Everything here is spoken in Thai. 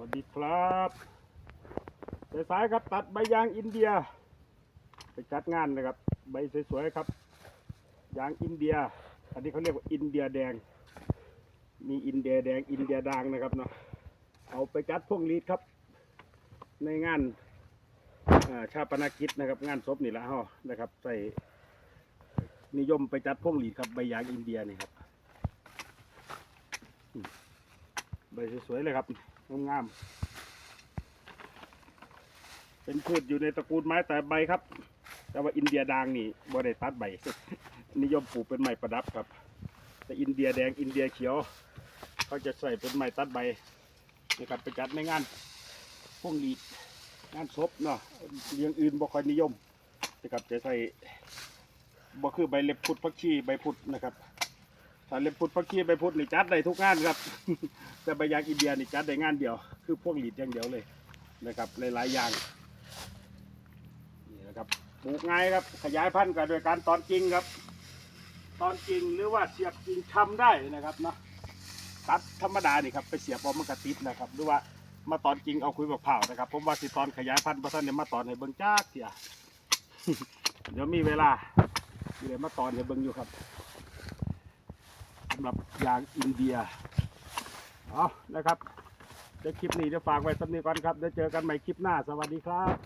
วัสดีครับสายๆครับตัดใบยางอินเดีย ไปจัดงานนะครับ ใบสวยๆครับ ยางอินเดีย อันนี้เขาเรียกว่าอินเดียแดง มีอินเดียแดงอินเดียด่างนะครับเนาะเอาไปจัดพวงลีดครับ ในงานชาปนกิจนะครับ งานศพนี่ละฮะนะครับ ใส่นิยมไปจัดพวงลีดครับใบยางอินเดียนี่ครับอืม ใบสวยๆเลยครับงามๆเป็นพืชอยู่ในตระกูลไม้แต่ใบครับ แต่ว่าอินเดียด่างนี่บ่ได้ตัดใบนิยมปลูกเป็นไม้ประดับครับ แต่อินเดียแดงอินเดียเขียวเขาจะใส่เป็นไม้ตัดใบนะครับไปจัดในงานพวงหลีดงานศพเนาะเรื่องอื่นบ่ค่อยนิยมนะครับจะใส่บ่คือใบเล็บพุดพักชีใบพุดนะครับ ถ้าเล็บพุดพักชีใบพุดนี่จัดได้ทุกงานครับ แต่ใบยางอินเดียนี่จัดได้งานเดียว คือพวงหลีดอย่างเดียวเลยนะครับหลายๆอย่างนี่นะครับปลูกง่ายครับ ขยายพันธุ์กันโดยการตอนกิ่งครับ ตอนกิ่งหรือว่าเสียบกิ่งชำได้นะครับเนาะตัดธรรมดานี่ครับไปเสียบเอามันกระติดนะครับ หรือว่ามาตอนจริงเอาคุยบักเผานะครับผมว่าสิตอนขยายพันธุ์ประท่านเนี่ยมาตอนให้เบิ่งจ้าเสียเดี๋ยวมีเวลาเดี๋ยวมาตอนให้เบิ่งอยู่ครับ สำหรับยางอินเดียเอานะครับเดี๋ยวคลิปนี้จะฝากไว้สักนี้ก่อนครับเดี๋ยวเจอกันใหม่คลิปหน้าสวัสดีครับ